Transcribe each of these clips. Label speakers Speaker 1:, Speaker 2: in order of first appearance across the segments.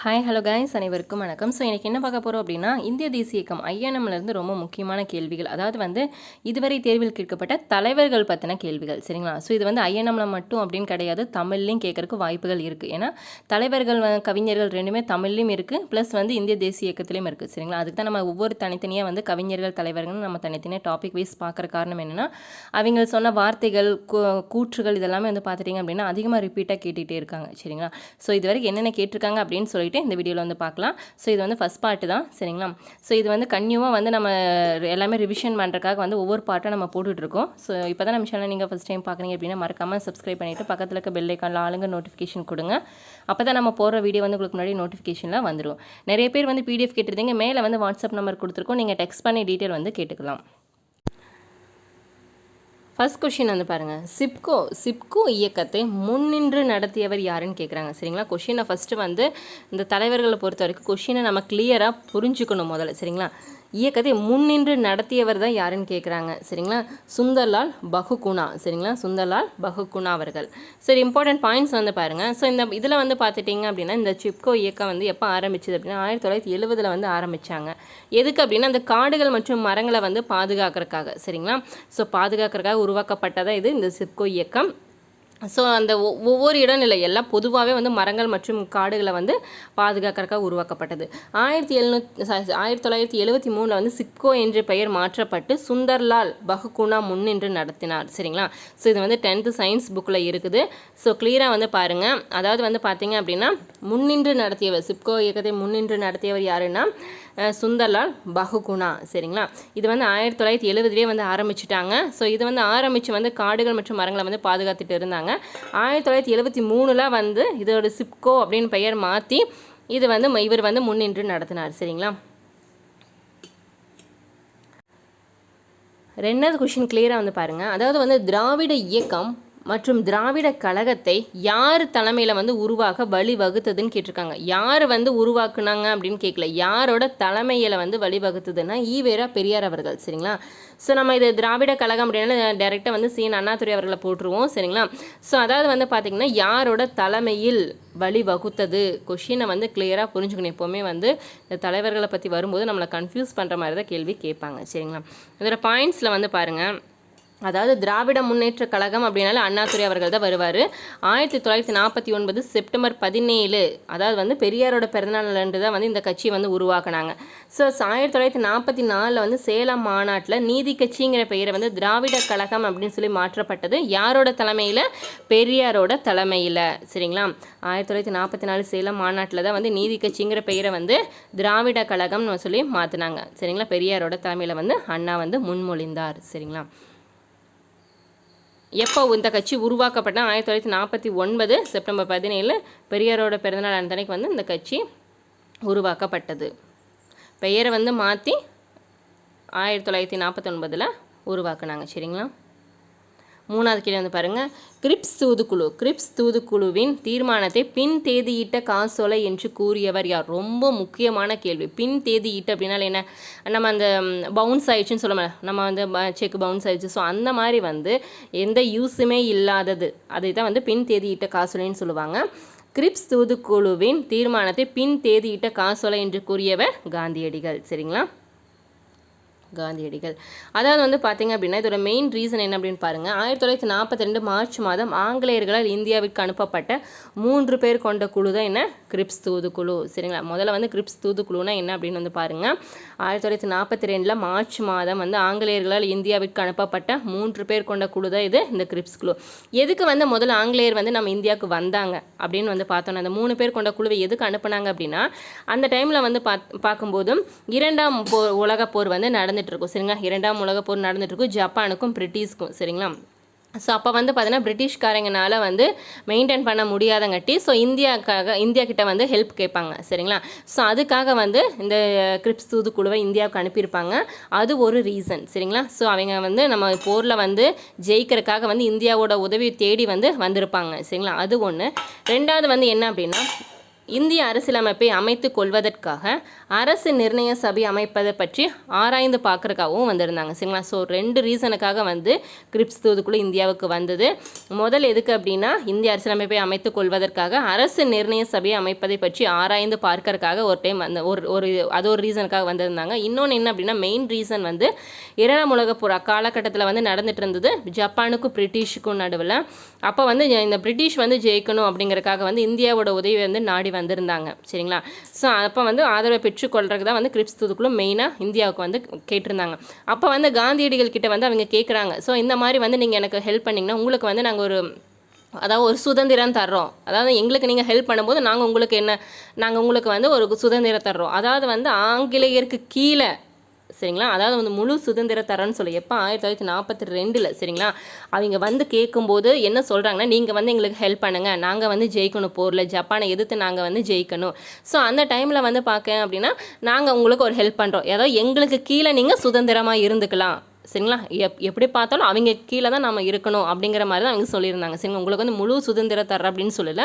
Speaker 1: Hi hello guys அனைவருக்கும் வணக்கம். So எனக்கு என்ன பார்க்க போகிறோம் அப்படின்னா இந்திய தேசிய இயக்கம் ஐஎன்எம்லேருந்து ரொம்ப முக்கியமான கேள்விகள். அதாவது வந்து இதுவரை தேர்வில் கேட்கப்பட்ட தலைவர்கள் பற்றின கேள்விகள் சரிங்களா? ஸோ இது வந்து ஐஎன்எம்ல மட்டும் அப்படின்னு கிடையாது தமிழ்லையும் கேட்குறக்கு வாய்ப்புகள் இருக்குது ஏன்னா தலைவர்கள் வ- கவிஞர்கள் ரெண்டுமே தமிழ்லையும் இருக்குது ப்ளஸ் வந்து இந்திய தேசிய இயக்கத்துலையும் இருக்குது சரிங்களா? அதுக்கு தான் நம்ம ஒவ்வொரு தனித்தனியாக வந்து கவிஞர்கள் தலைவர்கள் நம்ம தனித்தனியாக டாபிக் வைஸ் பார்க்குற காரணம் என்னென்னா அவங்க சொன்ன வார்த்தைகள் கூற்றுகள் இதெல்லாமே வந்து பார்த்துட்டிங்க அப்படின்னா அதிகமாக ரிப்பீட்டாக கேட்டுகிட்டே இருக்காங்க சரிங்களா? ஸோ இது வரைக்கும் என்னென்ன கேட்டிருக்காங்க அப்படின்னு சொல்லி சொல்லிட்டு இந்த வீடியோவில் வந்து பார்க்கலாம் ஸோ இது வந்து ஃபஸ்ட் பார்ட்டு தான். சரிங்களா? ஸோ இது வந்து கன்யூவாக வந்து நம்ம எல்லாமே ரிவிஷன் பண்ணுறதுக்காக வந்து ஒவ்வொரு பார்ட்டாக நம்ம போட்டுட்ருக்கோம் ஸோ இப்போ தான் நம்ம சேனல் நீங்கள் ஃபஸ்ட் டைம் பார்க்குறீங்க அப்படின்னா மறக்காமல் சப்ஸ்கிரைப் பண்ணிவிட்டு பக்கத்தில் இருக்க பெல் ஐக்கானில் ஆளுங்க நோட்டிஃபிகேஷன் கொடுங்க. அப்போ தான் நம்ம போடுற வீடியோ வந்து உங்களுக்கு முன்னாடி நோட்டிஃபிகேஷனில் வந்துடும் நிறைய பேர் வந்து பிடிஎஃப் கேட்டிருந்தீங்க. மேலே வந்து வாட்ஸ்அப் நம்பர் கொடுத்துருக்கோம். நீங்கள் டெக்ஸ்ட் பண்ணி டீட்டெயில் வந்து கேட்டுக்கலாம். ஃபர்ஸ்ட் கொஷின் வந்து பாருங்கள் சிப்கோ சிப்கோ இயக்கத்தை முன்னின்று நடத்தியவர் யாருன்னு கேட்குறாங்க சரிங்களா? கொஷினை ஃபஸ்ட்டு வந்து இந்த தலைவர்களை பொறுத்த வரைக்கும் கொஷினை நம்ம கிளியராக புரிஞ்சுக்கணும் முதல்ல. சரிங்களா? இயக்கத்தை முன்னின்று நடத்தியவர் தான் யாருன்னு கேட்குறாங்க சரிங்களா? சுந்தர்லால் பகுகுணா. சரிங்களா? சுந்தர்லால் பகுகுணா அவர்கள். சரி இம்பார்ட்டன்ட் பாயிண்ட்ஸ் வந்து பாருங்கள் ஸோ இந்த இதில் வந்து பார்த்துட்டிங்க அப்படின்னா இந்த சிப்கோ இயக்கம் வந்து எப்போ ஆரம்பிச்சது அப்படின்னா ஆயிரத்தி தொள்ளாயிரத்தி எழுபதில் வந்து ஆரம்பித்தாங்க எதுக்கு அப்படின்னா அந்த காடுகள் மற்றும் மரங்களை வந்து பாதுகாக்கிறதுக்காக. சரிங்களா? ஸோ பாதுகாக்கிறதுக்காக உருவாக்கப்பட்டதாக இது இந்த சிப்கோ இயக்கம். ஸோ அந்த ஒ- ஒவ்வொரு இடம் எல்லாம் பொதுவாகவே வந்து மரங்கள் மற்றும் காடுகளை வந்து பாதுகாக்கறக்காக உருவாக்கப்பட்டது. ஆயிரத்தி எழுநூத்தி ஆயிரத்தி தொள்ளாயிரத்தி எழுபத்தி மூணில் வந்து சிப்கோ என்ற பெயர் மாற்றப்பட்டு சுந்தர்லால் பகுகுணா முன்னின்று நடத்தினார். சரிங்களா? ஸோ இது வந்து டென்த்து சயின்ஸ் புக்கில் இருக்குது. ஸோ கிளியராக வந்து பாருங்கள் அதாவது வந்து பார்த்தீங்க அப்படின்னா முன்னின்று நடத்தியவர் சிப்கோ இயக்கத்தை முன்னின்று நடத்தியவர் யாருன்னா சுந்தர்லால் பகுகுணா சரிங்களா? இது வந்து ஆயிரத்தி தொள்ளாயிரத்தி எழுபதுலேயே வந்து ஆரம்பிச்சிட்டாங்க. ஸோ இது வந்து ஆரம்பித்து வந்து காடுகள் மற்றும் மரங்களை வந்து பாதுகாத்துட்டு இருந்தாங்க. ஆயிரத்தி தொள்ளாயிரத்தி எழுபத்தி மூணில் வந்து இதோட சிப்கோ அப்படின்னு பெயர் மாற்றி இது வந்து இவர் வந்து முன்னின்று நடத்தினார் சரிங்களா? ரெண்டாவது கொஷின் கிளியராக வந்து பாருங்கள் அதாவது வந்து திராவிட இயக்கம் மற்றும் திராவிட கழகத்தை யார் தலைமையில் வந்து உருவாக வழி வகுத்ததுன்னு கேட்டிருக்காங்க. யார் வந்து உருவாக்குனாங்க அப்படின்னு கேட்கல யாரோட தலைமையில் வந்து வழி வகுத்ததுன்னா ஈவேரா பெரியார் அவர்கள் சரிங்களா? ஸோ நம்ம இது திராவிட கழகம் அப்படின்னா டைரெக்டாக வந்து சீன் அண்ணாதுரை அவர்களை போட்டுருவோம் சரிங்களா? ஸோ அதாவது வந்து பார்த்திங்கன்னா யாரோட தலைமையில் வழி வகுத்தது கொஷினை வந்து கிளியராக புரிஞ்சுக்கணும். எப்போவுமே வந்து இந்த தலைவர்களை பற்றி வரும்போது நம்மளை கன்ஃபியூஸ் பண்ணுற மாதிரி தான் கேள்வி கேட்பாங்க சரிங்களா? இதோட பாயிண்ட்ஸில் வந்து பாருங்கள் அதாவது திராவிட முன்னேற்ற கழகம் அப்படின்னாலே அண்ணாதுரை அவர்கள் தான் வருவார். ஆயிரத்தி தொள்ளாயிரத்தி நாற்பத்தி ஒன்பது செப்டம்பர் பதினேழு அதாவது வந்து பெரியாரோட பிறந்தநாள் அன்று தான் வந்து இந்த கட்சியை வந்து உருவாக்குனாங்க. ஸோ ஆயிரத்தி தொள்ளாயிரத்தி நாற்பத்தி நாலில் வந்து சேலம் மாநாட்டில் நீதி கட்சிங்கிற பெயரை வந்து திராவிட கழகம் அப்படின்னு சொல்லி மாற்றப்பட்டது. யாரோட தலைமையில்? பெரியாரோட தலைமையில். சரிங்களா? ஆயிரத்தி தொள்ளாயிரத்தி நாற்பத்தி நாலு சேலம் மாநாட்டில் தான் வந்து நீதி கட்சிங்கிற பெயரை வந்து திராவிட கழகம்னு சொல்லி மாற்றினாங்க சரிங்களா? பெரியாரோட தலைமையில் வந்து அண்ணா வந்து முன்மொழிந்தார். சரிங்களா? எப்போ இந்த கட்சி உருவாக்கப்பட்ட ஆயிரத்தி தொள்ளாயிரத்தி நாற்பத்தி ஒன்பது செப்டம்பர் பதினேழு பெரியாரோட பிறந்தநாள் அன்றைக்கு வந்து இந்த கட்சி உருவாக்கப்பட்டது. பெயரை வந்து மாற்றி ஆயிரத்தி தொள்ளாயிரத்தி நாற்பத்தொன்பதில் உருவாக்குனாங்க. சரிங்களா? மூணாவது கேள்வி வந்து பாருங்கள் கிரிப்ஸ் தூதுக்குழு கிரிப்ஸ் தூதுக்குழுவின் தீர்மானத்தை பின் தேதியிட்ட காசோலை என்று கூறியவர் யார்? ரொம்ப முக்கியமான கேள்வி. பின் தேதியிட்ட அப்படின்னால என்ன? நம்ம அந்த பவுன்ஸ் ஆயிடுச்சுன்னு சொல்ல நம்ம வந்து செக் பவுன்ஸ் ஆயிடுச்சு. ஸோ அந்த மாதிரி வந்து எந்த யூஸுமே இல்லாதது. அதை தான் வந்து பின் தேதியிட்ட காசோலைன்னு சொல்லுவாங்க. கிரிப்ஸ் தூதுக்குழுவின் தீர்மானத்தை பின் தேதியிட்ட காசோலை என்று கூறியவர் காந்தியடிகள். சரிங்களா? காந்தியடிகள். அதாவது வந்து பார்த்திங்க அப்படின்னா இதோட மெயின் ரீசன் என்ன அப்படின்னு பாருங்கள் ஆயிரத்தி தொள்ளாயிரத்தி நாற்பத்தி ரெண்டு மார்ச் மாதம் ஆங்கிலேயர்களால் இந்தியாவிற்கு அனுப்பப்பட்ட மூன்று பேர் கொண்ட குழு தான் என்ன? கிரிப்ஸ் தூதுக்குழு சரிங்களா? முதல்ல வந்து கிரிப்ஸ் தூதுக்குழுனா என்ன அப்படின்னு வந்து பாருங்கள் ஆயிரத்தி தொள்ளாயிரத்தி நாற்பத்தி ரெண்டில் மார்ச் மாதம் வந்து ஆங்கிலேயர்களால் இந்தியாவிற்கு அனுப்பப்பட்ட மூன்று பேர் கொண்ட குழு தான் இது இந்த கிரிப்ஸ் குழு. எதுக்கு வந்து முதல்ல ஆங்கிலேயர் வந்து நம்ம இந்தியாவுக்கு வந்தாங்க அப்படின்னு வந்து பார்த்தோன்னா அந்த மூணு பேர் கொண்ட குழுவை எதுக்கு அனுப்புனாங்க அப்படின்னா அந்த டைமில் வந்து பார்க்கும்போதும் இரண்டாம் போர் உலகப்போர் வந்து நடந்து இருக்கும் சரிங்களா? இரண்டாம் உலக போர் நடந்துட்டு இருக்கும் ஜப்பானுக்கும் பிரிட்டிஷ்க்கும். சரிங்களா? ஸோ அப்போ வந்து பார்த்தீங்கன்னா பிரிட்டிஷ்காரங்கனால வந்து மெயின்டைன் பண்ண முடியாதங்காட்டி ஸோ இந்தியாக்காக இந்தியா கிட்ட வந்து ஹெல்ப் கேட்பாங்க. சரிங்களா? ஸோ அதுக்காக வந்து இந்த கிரிப்ஸ் தூதுக்குழுவை இந்தியாவுக்கு அனுப்பியிருப்பாங்க. அது ஒரு ரீசன். சரிங்களா? ஸோ அவங்க வந்து நம்ம போரில் வந்து ஜெயிக்கிறதுக்காக வந்து இந்தியாவோட உதவி தேடி வந்து வந்திருப்பாங்க. சரிங்களா? அது ஒன்று ரெண்டாவது வந்து என்ன அப்படின்னா இந்திய அரசியலமைப்பை அமைத்து கொள்வதற்காக அரசு நிர்ணய சபை அமைப்பதை பற்றி ஆராய்ந்து பார்க்குறக்காகவும் வந்திருந்தாங்க. சரிங்களா? ஸோ ரெண்டு ரீசனுக்காக வந்து கிரிப்ஸ் தூதுக்குழு இந்தியாவுக்கு வந்தது. முதல் எதுக்கு அப்படின்னா இந்திய அரசியலமைப்பை அமைத்து கொள்வதற்காக அரசு நிர்ணய சபையை அமைப்பதை பற்றி ஆராய்ந்து பார்க்கறக்காக ஒரு டைம் அந்த ஒரு ஒரு அது ஒரு ரீசனுக்காக வந்திருந்தாங்க. இன்னொன்று என்ன அப்படின்னா மெயின் ரீசன் வந்து இரண்டாம் உலக போர் காலகட்டத்தில் வந்து நடந்துட்டு இருந்தது ஜப்பானுக்கும் பிரிட்டிஷுக்கும் நடுவில். அப்போ வந்து இந்த பிரிட்டிஷ் வந்து ஜெயிக்கணும் அப்படிங்கிறக்காக வந்து இந்தியாவோட உதவி வந்து நாடி வந்திருந்தாங்க. சரிங்களா? ஸோ அப்போ வந்து ஆதரவை பெற்றுக்கொள்றதுக்கு தான் வந்து கிரிப்ஸ் தூதுக்குழு மெயினாக இந்தியாவுக்கு வந்து கேட்டிருந்தாங்க. அப்போ வந்து காந்தியடிகள் கிட்ட வந்து அவங்க கேட்குறாங்க ஸோ இந்த மாதிரி வந்து நீங்கள் எனக்கு ஹெல்ப் பண்ணிங்கன்னா உங்களுக்கு வந்து நாங்கள் ஒரு அதாவது ஒரு சுதந்திரம் தர்றோம். அதாவது எங்களுக்கு நீங்கள் ஹெல்ப் பண்ணும்போது நாங்கள் உங்களுக்கு என்ன நாங்கள் உங்களுக்கு வந்து ஒரு சுதந்திரம் தர்றோம். அதாவது வந்து ஆங்கிலேயருக்கு கீழே சரிங்களா? அதாவது வந்து முழு சுதந்திர தரன்னு சொல்லி எப்போ ஆயிரத்தி தொள்ளாயிரத்தி நாற்பத்தி ரெண்டில் சரிங்களா? அவங்க வந்து கேட்கும்போது என்ன சொல்கிறாங்கன்னா நீங்கள் வந்து எங்களுக்கு ஹெல்ப் பண்ணுங்கள் நாங்கள் வந்து ஜெயிக்கணும். போரில் ஜப்பானை எதிர்த்து நாங்கள் வந்து ஜெயிக்கணும். ஸோ அந்த டைமில் வந்து பார்க்க அப்படின்னா நாங்கள் உங்களுக்கு ஒரு ஹெல்ப் பண்ணுறோம் ஏதோ எங்களுக்கு கீழே நீங்கள் சுதந்திரமாக இருந்துக்கலாம். சரிங்களா? எப் எப்படி பார்த்தாலும் அவங்க கீழே தான் நம்ம இருக்கணும் அப்படிங்கிற மாதிரி தான் அவங்க சொல்லியிருந்தாங்க. சரிங்களா? உங்களுக்கு வந்து முழு சுதந்திரம் தர அப்படின்னு சொல்லலை.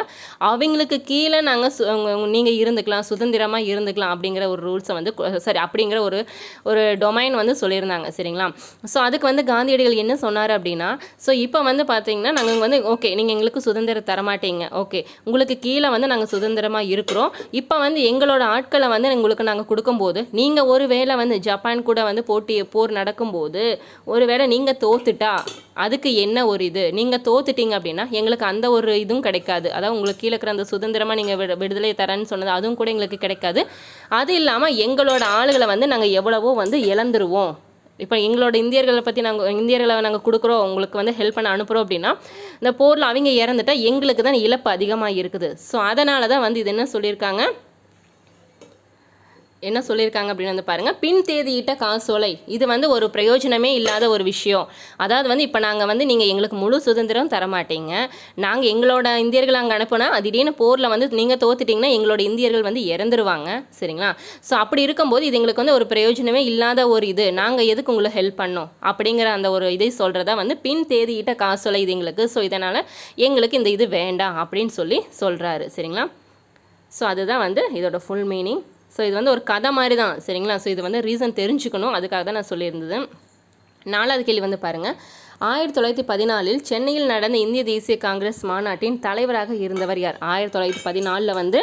Speaker 1: அவங்களுக்கு கீழே நாங்கள் நீங்கள் இருந்துக்கலாம் சுதந்திரமாக இருந்துக்கலாம் அப்படிங்கிற ஒரு ரூல்ஸை வந்து சரி அப்படிங்கிற ஒரு ஒரு டொமைன் வந்து சொல்லியிருந்தாங்க. சரிங்களா? ஸோ அதுக்கு வந்து காந்தியடிகள் என்ன சொன்னார் அப்படின்னா ஸோ இப்போ வந்து பார்த்தீங்கன்னா நாங்கள் வந்து ஓகே நீங்கள் எங்களுக்கு சுதந்திரம் தரமாட்டீங்க. ஓகே உங்களுக்கு கீழே வந்து நாங்கள் சுதந்திரமாக இருக்கிறோம். இப்போ வந்து எங்களோட ஆட்களை வந்து உங்களுக்கு நாங்கள் கொடுக்கும்போது நீங்கள் ஒரு வேளை வந்து ஜப்பான் கூட வந்து போட்டி போர் நடக்கும்போது ஒருவேளை நீங்கள் தோத்துட்டா அதுக்கு என்ன ஒரு இது? நீங்கள் தோத்துட்டீங்க அப்படின்னா எங்களுக்கு அந்த ஒரு இதுவும் கிடைக்காது. அதாவது உங்களுக்கு கீழே இருக்கிற அந்த சுதந்திரமாக நீங்கள் விடு விடுதலை தரேன்னு சொன்னது அதுவும் கூட எங்களுக்கு கிடைக்காது. அது இல்லாமல் எங்களோட ஆளுகளை வந்து நாங்கள் எவ்வளவோ வந்து இழந்துருவோம். இப்போ எங்களோட இந்தியர்களை பற்றி நாங்கள் இந்தியர்களை நாங்கள் கொடுக்குறோம் உங்களுக்கு வந்து ஹெல்ப் பண்ண அனுப்புகிறோம் அப்படின்னா இந்த போரில் அவங்க இறந்துட்டா எங்களுக்கு தான் இழப்பு அதிகமாக இருக்குது ஸோ அதனால தான் வந்து இது என்ன சொல்லியிருக்காங்க? என்ன சொல்லியிருக்காங்க அப்படின்னு வந்து பாருங்கள் பின் தேதியிட்ட காசோலை. இது வந்து ஒரு பிரயோஜனமே இல்லாத ஒரு விஷயம். அதாவது வந்து இப்போ நாங்கள் வந்து நீங்கள் எங்களுக்கு முழு சுதந்திரம் தர மாட்டீங்க நாங்கள் எங்களோட இந்தியர்கள் அங்கே அனுப்புனா திடீர்னு போரில் வந்து நீங்கள் தோத்துட்டிங்கன்னா எங்களோட இந்தியர்கள் வந்து இறந்துருவாங்க. சரிங்களா? ஸோ அப்படி இருக்கும்போது இது எங்களுக்கு வந்து ஒரு பிரயோஜனமே இல்லாத ஒரு இது. நாங்கள் எதுக்கு உங்களுக்கு ஹெல்ப் பண்ணோம்? அப்படிங்கிற அந்த ஒரு இதை சொல்கிறதா வந்து பின் தேதியிட்ட காசோலை இது எங்களுக்கு. ஸோ இதனால் எங்களுக்கு இந்த இது வேண்டாம் அப்படின்னு சொல்லி சொல்கிறாரு சரிங்களா? ஸோ அதுதான் வந்து இதோட ஃபுல் மீனிங் ஸோ இது வந்து ஒரு கதை மாதிரி தான் சரிங்களா? ஸோ இது வந்து ரீசன் தெரிஞ்சுக்கணும். அதுக்காக தான் நான் சொல்லியிருந்தது. நாலாவது கேள்வி வந்து பாருங்கள் ஆயிரத்தி தொள்ளாயிரத்தி பதினாலில் சென்னையில் நடந்த இந்திய தேசிய காங்கிரஸ் மாநாட்டின் தலைவராக இருந்தவர் யார்? ஆயிரத்தி தொள்ளாயிரத்தி பதினாலில் வந்து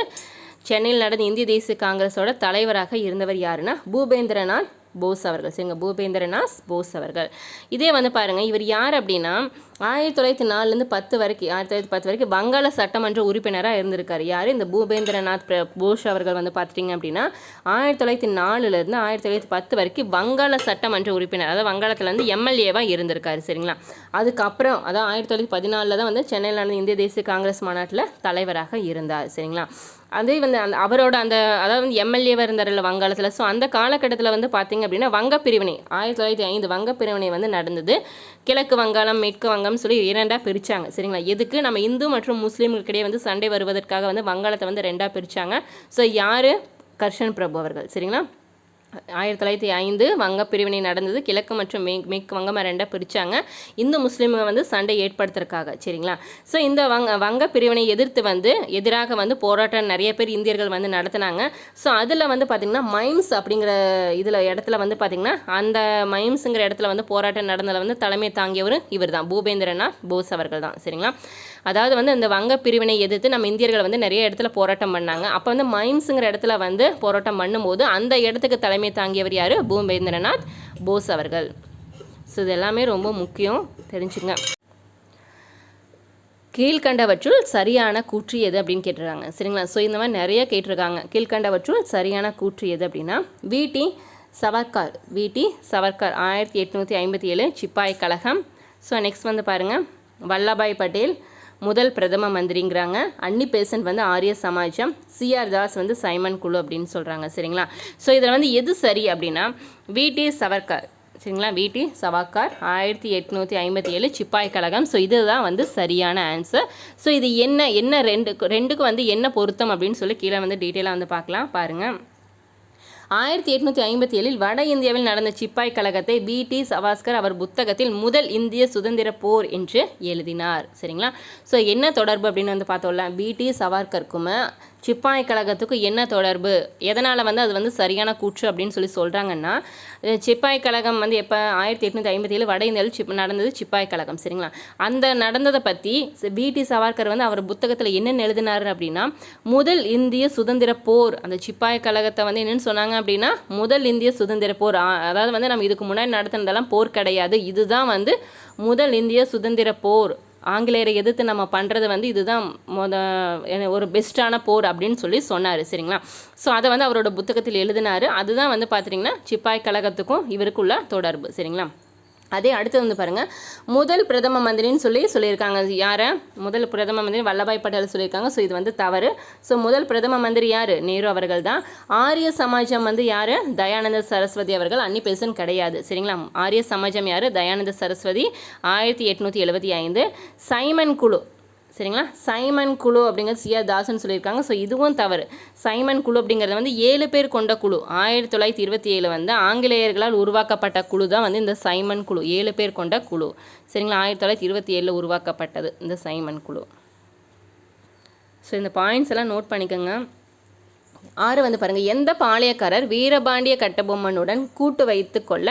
Speaker 1: சென்னையில் நடந்த இந்திய தேசிய காங்கிரஸோட தலைவராக இருந்தவர் யாருன்னா பூபேந்திரநாத் போஸ் அவர்கள். சரிங்க. பூபேந்திரநாத் போஸ் அவர்கள். இதே வந்து பாருங்கள் இவர் யார் அப்படின்னா ஆயிரத்தி தொள்ளாயிரத்தி நாலுலேருந்து பத்து வரைக்கும் ஆயிரத்தி தொள்ளாயிரத்தி பத்து வரைக்கும் வங்காள சட்டமன்ற உறுப்பினராக இருந்திருக்காரு. யார்? இந்த பூபேந்திரநாத் பிர- போஸ் அவர்கள் வந்து பார்த்துட்டிங்க அப்படின்னா ஆயிரத்தி தொள்ளாயிரத்தி நாலுலேருந்து ஆயிரத்தி தொள்ளாயிரத்தி பத்து வரைக்கும் வங்காள சட்டமன்ற உறுப்பினர் அதாவது வங்காளத்தில் வந்து எம்எல்ஏவாக இருந்திருக்காரு சரிங்களா? அதுக்கப்புறம் அதாவது ஆயிரத்தி தொள்ளாயிரத்தி பதினாலில் தான் வந்து சென்னையில் நடந்த இந்திய தேசிய காங்கிரஸ் மாநாட்டில் தலைவராக இருந்தார் சரிங்களா? அதே வந்து அந்த அவரோட அந்த அதாவது வந்து எம்எல்ஏவாக இருந்தார்ல வங்காளத்தில். ஸோ அந்த காலகட்டத்தில் வந்து பார்த்தீங்க அப்படின்னா வங்க பிரிவினை ஆயிரத்தி தொள்ளாயிரத்தி ஐந்து வங்க பிரிவினை வந்து நடந்தது. கிழக்கு வங்காளம் மேற்கு வங்கம் சொல்லி இரண்டாக பிரித்தாங்க சரிங்களா? எதுக்கு? நம்ம இந்து மற்றும் முஸ்லீம்களுக்கிடையே வந்து சண்டை வருவதற்காக வந்து வங்காளத்தை வந்து ரெண்டாக பிரித்தாங்க ஸோ யார்? கர்ஷன் பிரபு அவர்கள். சரிங்களா? ஆயிரத்தி தொள்ளாயிரத்தி ஐந்து வங்க பிரிவினை நடந்தது. கிழக்கு மற்றும் மே மேற்கு வங்கம் ரெண்டாக பிரித்தாங்க இந்து முஸ்லீம்கள் வந்து சண்டை ஏற்படுத்துறதுக்காக சரிங்களா? ஸோ இந்த வங்க வங்க பிரிவினை எதிர்த்து வந்து எதிராக வந்து போராட்டம் நிறைய பேர் இந்தியர்கள் வந்து நடத்தினாங்க. ஸோ அதில் வந்து பார்த்திங்கன்னா மைம்ஸ் அப்படிங்கிற இதில் இடத்துல வந்து பார்த்திங்கன்னா அந்த மைம்ஸுங்கிற இடத்துல வந்து போராட்டம் நடந்ததில் வந்து தலைமை தாங்கியவர் இவர் தான் பூபேந்திரநாத் போஸ் அவர்கள் தான் சரிங்களா? அதாவது வந்து அந்த வங்க பிரிவினை எதிர்த்து நம்ம இந்தியர்கள் வந்து நிறைய இடத்துல போராட்டம் பண்ணாங்க. அப்போ வந்து மைம்ஸுங்கிற இடத்துல வந்து போராட்டம் பண்ணும்போது அந்த இடத்துக்கு தலைமை தாங்கியவர் யார்? பூபேந்திரநாத் போஸ் அவர்கள். ஸோ இது எல்லாமே ரொம்ப முக்கியம். தெரிஞ்சுங்க. கீழ்கண்டவற்றுள் சரியான கூற்று எது அப்படின்னு கேட்டிருக்காங்க. சரிங்களா? ஸோ இந்த மாதிரி நிறைய கேட்டிருக்காங்க. கீழ்கண்டவற்றுள் சரியான கூற்று எது அப்படின்னா விடி சவர்கார் விடி சவர்கார் ஆயிரத்தி எட்நூற்றி ஐம்பத்தி ஏழு சிப்பாய் கழகம். ஸோ நெக்ஸ்ட் வந்து பாருங்கள் வல்லபாய் பட்டேல் முதல் பிரதம மந்திரிங்கிறாங்க. அன்னி பேசன்ட் வந்து ஆரிய சமாஜம் சிஆர் தாஸ் வந்து சைமன் குழு அப்படின்னு சொல்கிறாங்க சரிங்களா? ஸோ இதில் வந்து எது சரி அப்படின்னா விடி சவர்கர் சரிங்களா? விடி சவாக்கார் ஆயிரத்தி எட்நூற்றி ஐம்பத்தி ஏழு சிப்பாய் கழகம். ஸோ இதுதான் வந்து சரியான ஆன்சர் ஸோ இது என்ன என்ன ரெண்டு ரெண்டுக்கும் வந்து என்ன பொருத்தம் அப்படின்னு சொல்லி கீழே வந்து டீட்டெயிலாக வந்து பார்க்கலாம் பாருங்கள் ஆயிரத்தி எட்நூற்றி ஐம்பத்தி ஏழில் வட இந்தியாவில் நடந்த சிப்பாய் கழகத்தை பிடி சவாஸ்கர் அவர் புத்தகத்தில் முதல் இந்திய சுதந்திர போர் என்று எழுதினார். சரிங்களா? ஸோ என்ன தொடர்பு அப்படின்னு வந்து பார்த்தோம்ல பிடி சவார்கருக்கும் சிப்பாய் கழகத்துக்கு என்ன தொடர்பு? எதனால் வந்து அது வந்து சரியான கூற்று அப்படின்னு சொல்லி சொல்கிறாங்கன்னா சிப்பாய் கழகம் வந்து எப்போ ஆயிரத்தி எட்நூற்றி ஐம்பத்தி ஏழு வட இந்தியாவில் சிப் நடந்தது சிப்பாய் கழகம் சரிங்களா? அந்த நடந்ததை பற்றி பிடி சவார்கர் வந்து அவர் புத்தகத்தில் என்னென்ன எழுதினார் அப்படின்னா முதல் இந்திய சுதந்திர போர் அந்த சிப்பாய் கழகத்தை வந்து என்னென்னு சொன்னாங்க அப்படின்னா முதல் இந்திய சுதந்திர போர் அதாவது வந்து நம்ம இதுக்கு முன்னாடி நடத்தினதெல்லாம் போர் கிடையாது. இதுதான் வந்து முதல் இந்திய சுதந்திர போர். ஆங்கிலேயரை எதிர்த்து நம்ம பண்ணுறது வந்து இதுதான் மொத ஒரு பெஸ்ட்டான போர் அப்படின்னு சொல்லி சொன்னார் சரிங்களா? ஸோ அதை வந்து அவரோட புத்தகத்தில் எழுதினார். அதுதான் வந்து பார்த்துட்டிங்கன்னா சிப்பாய் கழகத்துக்கும் இவருக்குள்ள தொடர்பு சரிங்களா? அதே அடுத்து வந்து பாருங்கள் முதல் பிரதம மந்திரின்னு சொல்லி சொல்லியிருக்காங்க. யாரை? முதல் பிரதம மந்திரி வல்லபாய் பட்டேல் சொல்லியிருக்காங்க. ஸோ இது வந்து தவறு. ஸோ முதல் பிரதம மந்திரி யார்? நேரு அவர்கள் தான். ஆரிய சமாஜம் வந்து யார்? தயானந்த சரஸ்வதி அவர்கள். அன்னி பெசன் கிடையாது. சரிங்களா? ஆரிய சமாஜம் யார்? தயானந்த சரஸ்வதி. ஆயிரத்தி எட்நூற்றி எழுபத்தி ஐந்து. சைமன் குழு. சரிங்களா? சைமன் குழு அப்படிங்கிறது சிஆர் தாசன் சொல்லியிருக்காங்க. ஸோ இதுவும் தவறு. சைமன் குழு அப்படிங்கிறது வந்து ஏழு பேர் கொண்ட குழு. ஆயிரத்தி தொள்ளாயிரத்தி இருபத்தி ஏழு வந்து ஆங்கிலேயர்களால் உருவாக்கப்பட்ட குழு தான் வந்து இந்த சைமன் குழு. ஏழு பேர் கொண்ட குழு. சரிங்களா? ஆயிரத்தி தொள்ளாயிரத்தி இருபத்தி ஏழில் உருவாக்கப்பட்டது இந்த சைமன் குழு. ஸோ இந்த பாயிண்ட்ஸ் எல்லாம் நோட் பண்ணிக்கோங்க. ஆறு வந்து பாருங்கள் எந்த பாளையக்காரர் வீரபாண்டிய கட்டபொம்மனுடன் கூட்டு வைத்து கொள்ள